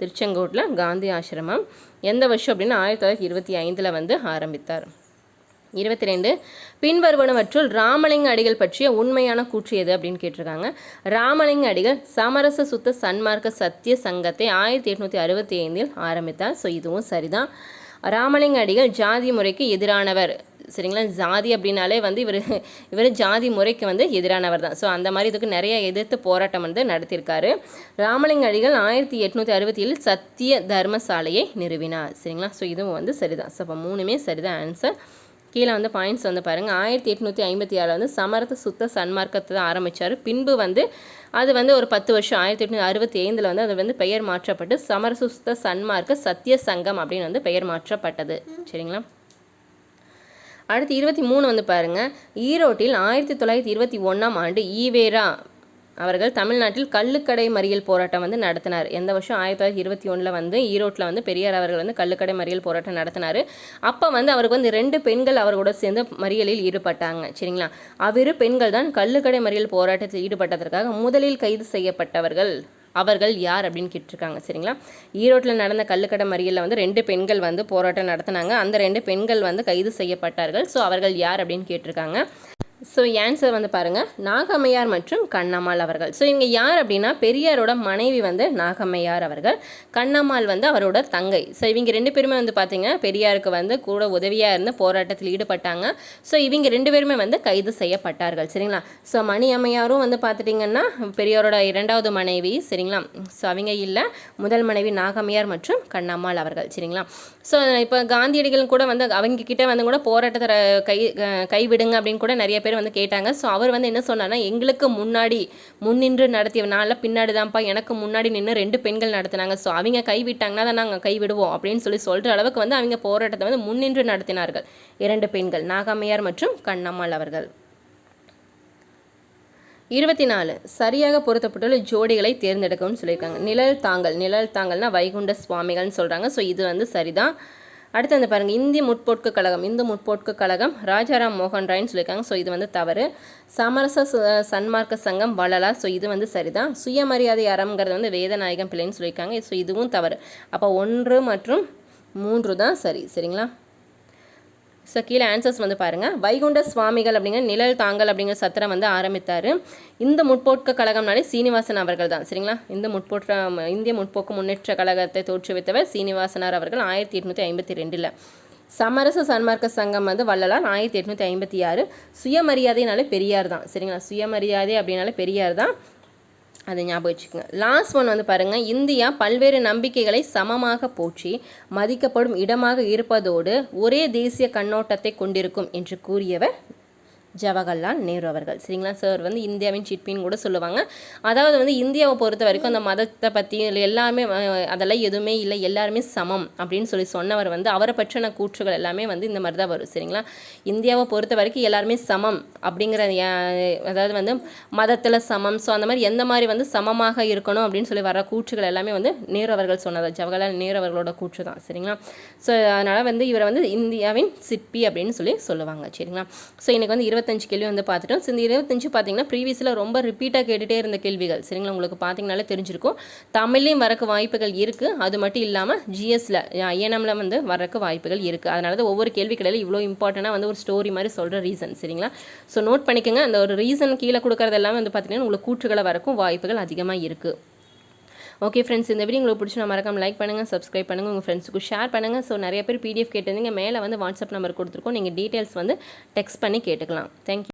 Speaker 1: திருச்செங்கோட்டில் காந்தி ஆசிரமம். எந்த வருஷம் அப்படின்னா ஆயிரத்தி தொள்ளாயிரத்தி இருபத்தி ஐந்தில் வந்து ஆரம்பித்தார். இருபத்தி ரெண்டு. பின்வருவனவற்றுள் ராமலிங்க அடிகள் பற்றிய உண்மையான கூற்று எது அப்படின்னு கேட்டிருக்காங்க. ராமலிங்க அடிகள் சமரச சுத்த சன்மார்க்க சத்திய சங்கத்தை ஆயிரத்தி எட்நூற்றி அறுபத்தி ஐந்தில் ஆரம்பித்தார். ஸோ இதுவும் சரிதான். ராமலிங்க அடிகள் ஜாதி முறைக்கு எதிரானவர். சரிங்களா? ஜாதி அப்படின்னாலே வந்து இவர் இவர் ஜாதி முறைக்கு வந்து எதிரானவர் தான். ஸோ அந்த மாதிரி இதுக்கு நிறைய எதிர்த்து போராட்டம் வந்து நடத்தியிருக்காரு. ராமலிங்க அடிகள் ஆயிரத்தி எட்நூற்றி அறுபத்தி ஏழு சத்திய தர்மசாலையை நிறுவினார். சரிங்களா? ஸோ இதுவும் வந்து சரிதான். ஸோ அப்போ மூணுமே சரிதான். ஆன்சர் கீழே வந்து பாயிண்ட்ஸ் வந்து பாருங்கள் ஆயிரத்தி எட்நூற்றி ஐம்பத்தி ஆறில் வந்து சமரச சுத்த சன்மார்க்கத்தை தான் ஆரம்பித்தார் பின்பு வந்து அது வந்து ஒரு பத்து வருஷம் ஆயிரத்தி எட்நூற்றி அறுபத்தி ஐந்தில் வந்து அது வந்து பெயர் மாற்றப்பட்டு சமரசுத்த சன்மார்க்க சத்திய சங்கம் அப்படின்னு வந்து பெயர் மாற்றப்பட்டது. சரிங்களா? அடுத்து இருபத்தி மூணு வந்து பாருங்கள் ஈரோட்டில் ஆயிரத்தி தொள்ளாயிரத்தி இருபத்தி ஒன்றாம் ஆண்டு ஈவேரா அவர்கள் தமிழ்நாட்டில் கள்ளுக்கடை மறியல் போராட்டம் வந்து நடத்தினார். எந்த வருஷம்? ஆயிரத்தி தொள்ளாயிரத்தி இருபத்தி ஒன்றில் வந்து ஈரோட்டில் வந்து பெரியார் அவர்கள் வந்து கள்ளுக்கடை மறியல் போராட்டம் நடத்தினார். அப்போ வந்து அவருக்கு வந்து ரெண்டு பெண்கள் அவரோட சேர்ந்து மறியலில் ஈடுபட்டாங்க. சரிங்களா? அவ்விரு பெண்கள் தான் கள்ளுக்கடை மறியல் போராட்டத்தில் ஈடுபட்டதற்காக முதலில் கைது செய்யப்பட்டவர்கள் அவர்கள் யார் அப்படின்னு கேட்டிருக்காங்க. சரிங்களா? ஈரோட்டில் நடந்த கள்ளுக்கடை மறியலில் வந்து ரெண்டு பெண்கள் வந்து போராட்டம் நடத்தினாங்க. அந்த ரெண்டு பெண்கள் வந்து கைது செய்யப்பட்டார்கள். ஸோ அவர்கள் யார் அப்படின்னு கேட்டிருக்காங்க. ஸோ ஆன்சர் வந்து பாருங்கள் நாகம்மையார் மற்றும் கண்ணம்மாள் அவர்கள். ஸோ இவங்க யார் அப்படின்னா பெரியாரோட மனைவி வந்து நாகம்மையார் அவர்கள். கண்ணம்மாள் வந்து அவரோட தங்கை. ஸோ இவங்க ரெண்டு பேருமே வந்து பார்த்தீங்கன்னா பெரியாருக்கு வந்து கூட உதவியாக இருந்து போராட்டத்தில் ஈடுபட்டாங்க. ஸோ இவங்க ரெண்டு பேருமே வந்து கைது செய்யப்பட்டார்கள். சரிங்களா? ஸோ மணி அம்மையாரும் வந்து பார்த்துட்டிங்கன்னா பெரியாரோட இரண்டாவது மனைவி சரிங்களா? ஸோ அவங்க இல்லை. முதல் மனைவி நாகம்மையார் மற்றும் கண்ணம்மாள் அவர்கள். சரிங்களா? ஸோ இப்போ காந்தியடிகள் கூட வந்து அவங்க கிட்டே வந்து கூட போராட்டத்தை கை கைவிடுங்க அப்படின்னு கூட நிறைய பேர் வந்து கேட்டாங்க. ஸோ அவர் வந்து என்ன சொன்னார்னா எங்களுக்கு முன்னாடி முன்னின்று நடத்திய நாளில் பின்னாடி தான்ப்பா எனக்கு முன்னாடி நின்று ரெண்டு பெண்கள் நடத்தினாங்க. ஸோ அவங்க கைவிட்டாங்கன்னா தான் நாங்கள் கைவிடுவோம் அப்படின்னு சொல்லி சொல்கிற அளவுக்கு வந்து அவங்க போராட்டத்தை வந்து முன்னின்று நடத்தினார்கள். இரண்டு பெண்கள் நாகம்மையார் மற்றும் கண்ணம்மாள் அவர்கள். இருபத்தி நாலு சரியாக பொருத்தப்பட்டுள்ள ஜோடிகளை தேர்ந்தெடுக்கவும் சொல்லியிருக்காங்க. நிழல் தாங்கல் நிழல் தாங்கல்னா வைகுண்ட சுவாமிகள்னு சொல்கிறாங்க ஸோ இது வந்து சரிதான். அடுத்து வந்து பாருங்கள் இந்திய முற்போக்கு கழகம் இந்து முற்போக்கு கழகம் ராஜாராம் மோகன் ராய்னு சொல்லியிருக்காங்க. ஸோ இது வந்து தவறு. சமரச சன்மார்க்க சங்கம் வளலா ஸோ இது வந்து சரிதான். சுயமரியாதை அறம்ங்கிறது வந்து வேதநாயகம் பிள்ளைன்னு சொல்லியிருக்காங்க. ஸோ இதுவும் தவறு. அப்போ ஒன்று மற்றும் மூன்று தான் சரி. சரிங்களா? ஸோ கீழே ஆன்சர்ஸ் வந்து பாருங்கள் வைகுண்ட சுவாமிகள் அப்படிங்கிற நிழல் தாங்கல் அப்படிங்கிற சத்திரம் வந்து ஆரம்பித்தார். இந்த முற்போக்கு கழகம்னாலே சீனிவாசன் அவர்கள் தான். சரிங்களா? இந்த முற்போற்ற இந்திய முற்போக்கு முன்னேற்ற கழகத்தை தோற்றுவித்தவர் சீனிவாசனார் அவர்கள் ஆயிரத்தி எட்நூற்றி ஐம்பத்தி ரெண்டில். சமரச சன்மார்க்க சங்கம் வந்து வள்ளலார் ஆயிரத்தி எட்நூற்றி ஐம்பத்தி ஆறு. சுயமரியாதைனாலே பெரியார் தான். சரிங்களா? சுயமரியாதை அப்படின்னாலே பெரியார் தான். அதை ஞாபகம் வச்சுக்கோங்க. லாஸ்ட் ஒன் வந்து பாருங்கள் இந்தியா பல்வேறு நம்பிக்கைகளை சமமாக போற்றி மதிக்கப்படும் இடமாக இருப்பதோடு ஒரே தேசிய கண்ணோட்டத்தை கொண்டிருக்கும் என்று கூறியவர் ஜவஹர்லால் நேரு அவர்கள். சரிங்களா? சார் வந்து இந்தியாவின் சிற்பின்னு கூட சொல்லுவாங்க. அதாவது வந்து இந்தியாவை பொறுத்த வரைக்கும் அந்த மதத்தை பற்றி எல்லாமே அதெல்லாம் எதுவுமே இல்லை. எல்லாருமே சமம் அப்படின்னு சொல்லி சொன்னவர் வந்து அவரை பற்றின கூற்றுகள் எல்லாமே வந்து இந்த மாதிரி தான் வரும். சரிங்களா? இந்தியாவை பொறுத்த வரைக்கும் எல்லாருமே சமம் அப்படிங்கிற அதாவது வந்து மதத்தில் சமம். ஸோ அந்த மாதிரி எந்த மாதிரி வந்து சமமாக இருக்கணும் அப்படின்னு சொல்லி வர கூற்றுகள் எல்லாமே வந்து நேரு அவர்கள் சொன்னது. ஜவஹர்லால் நேரு அவர்களோட கூற்று தான் சரிங்களா? ஸோ அதனால் வந்து இவரை வந்து இந்தியாவின் சிற்பி அப்படின்னு சொல்லி சொல்லுவாங்க. சரிங்களா? ஸோ இன்றைக்கி வந்து இருபத்தஞ்சு கேள்வி வந்து பார்த்துட்டோம். இந்த இருபத்தஞ்சு பார்த்தீங்கன்னா ப்ரீவியஸில் ரொம்ப ரிப்பீட்டாக கேட்டுகிட்டே இருந்த கேள்விகள். சரிங்களா? உங்களுக்கு பார்த்தீங்கனாலே தெரிஞ்சிருக்கும். தமிழ்லையும் வரக்கு வாய்ப்புகள் இருக்குது அது மட்டும் இல்லாமல் ஜிஎஸ்சில் ஐஎன்எம்ல வந்து வரக்கு வாய்ப்புகள் இருக்குது அதனால தான் ஒவ்வொரு கேள்வி கிடையாது இவ்வளோ இம்பார்ட்டண்ட்டாக வந்து ஒரு ஸ்டோரி மாதிரி சொல்கிற ரீசன் சரிங்களா? ஸோ நோட் பண்ணிக்கோங்க. அந்த ஒரு ரீசன் கீழே கொடுக்குறது எல்லாமே வந்து பார்த்தீங்கன்னா உங்களுக்கு கூற்றுகளை வரக்கும் வாய்ப்புகள் அதிகமாக இருக்குது ஓகே ஃப்ரெண்ட்ஸ் இந்த வீடியோ உங்களுக்கு பிடிச்சி மறக்காம லைக் பண்ணுங்கள் சப்ஸ்கிரைப் பண்ணுங்கள் உங்கள் ஃப்ரெண்ட்ஸுக்கு ஷேர் பண்ணுங்கள் ஸோ நிறைய பேர் பிடிஎஃப் கேட்டிருந்தீங்க மேலே வந்து வாட்ஸ்அப் நம்பர் கொடுத்துருக்கோம். நீங்கள் டீட்டெயில்ஸ் வந்து டெக்ஸ்ட் பண்ணி கேட்டுக்கலாம். தேங்க்யூ